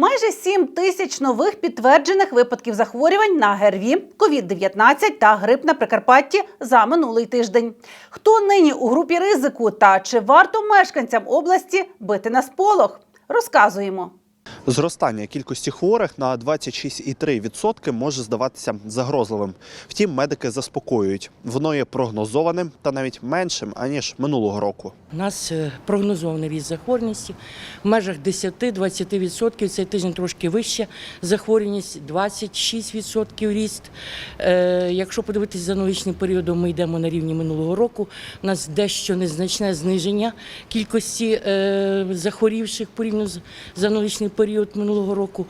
Майже 7 тисяч нових підтверджених випадків захворювань на ГРВІ, COVID-19 та грип на Прикарпатті за минулий тиждень. Хто нині у групі ризику та чи варто мешканцям області бити на сполох? Розказуємо. Зростання кількості хворих на 26,3% може здаватися загрозливим. Втім, медики заспокоюють, воно є прогнозованим та навіть меншим аніж минулого року. У нас е, прогнозований ріст захворюваності в межах 10-20%. Цей тиждень трошки вища захворюваність 26% ріст. Е, якщо подивитися за аналогічним періодом, ми йдемо на рівні минулого року. У нас дещо незначне зниження кількості е, захворівших порівняно з за аналогічний період минулого року.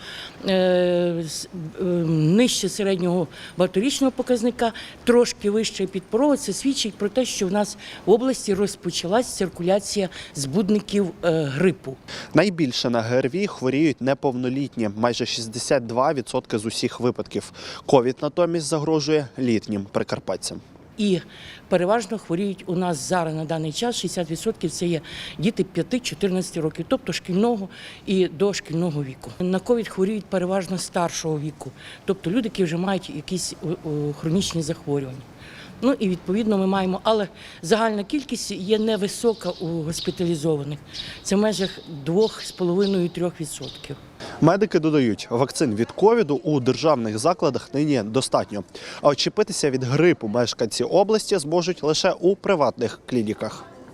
Е, е, нижче середнього багаторічного показника, трошки вище підпорога. Це свідчить про те, що в нас в області розпочалась циркуляція збудників е, грипу. Найбільше на ГРВІ хворіють неповнолітні, майже 62% з усіх випадків. Ковід натомість загрожує літнім прикарпатцям. І переважно хворіють у нас зараз на даний час 60% це є діти 5-14 років, тобто шкільного і дошкільного віку. На ковід хворіють переважно старшого віку, тобто люди, які вже мають якісь о, о, хронічні захворювання. Ну і відповідно ми маємо, але загальна кількість є невисока у госпіталізованих. Це в межах 2,5-3%. Медики додають, вакцин від ковіду у державних закладах нині достатньо. А очепитися від грипу мешканці області зможуть лише у приватних клініках.